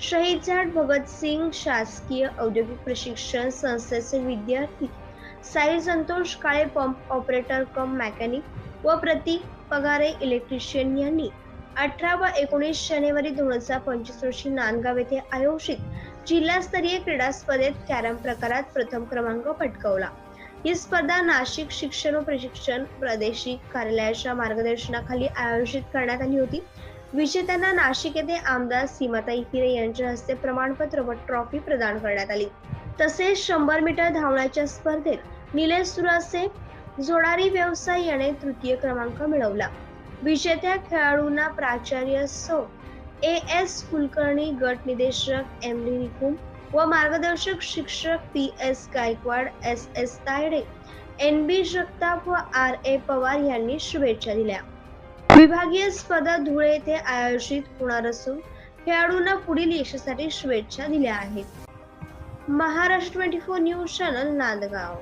शहीद जाट भगतसिंग शासकीय औद्योगिक प्रशिक्षण संस्थेचे विद्यार्थी. Sai Santosh Kale pump operator cum mechanic व प्रतीक पगारे इलेक्ट्रिशियन यांनी अठरा व एकोणीस जानेवारी दोन हजार पंचवीस रोजी नांदगाव येथे आयोजित जिल्हास्तरीय क्रीडा स्पर्धेत कॅरम प्रकारात प्रथम क्रमांक पटकावला. ही स्पर्धा नाशिक शिक्षण व प्रशिक्षण प्रादेशिक कार्यालयाच्या मार्गदर्शनाखाली आयोजित करण्यात आली होती. विजेत्यांना नाशिक येथे आमदार सीमाताई हिरे यांच्या हस्ते प्रमाणपत्र व ट्रॉफी प्रदान करण्यात आली. तसेच शंभर मीटर धावण्याच्या स्पर्धेत निलेश सुरासे जोडारी व्यवसाय याने तृतीय क्रमांक मिळवला. विजेत्या खेळाडूंना प्राचार्य सौ ए एस कुलकर्णी गट निदेशक एम डी निकुम व मार्गदर्शक शिक्षक P S Gaikwad S S Tayade N B Jagtap व आर ए पवार यांनी शुभेच्छा दिल्या. विभागीय स्पर्धा धुळे येथे आयोजित होणार असून खेळाडूंना पुढील यशासाठी शुभेच्छा दिल्या आहेत. Maharashtra twenty four news channel Nandgaon.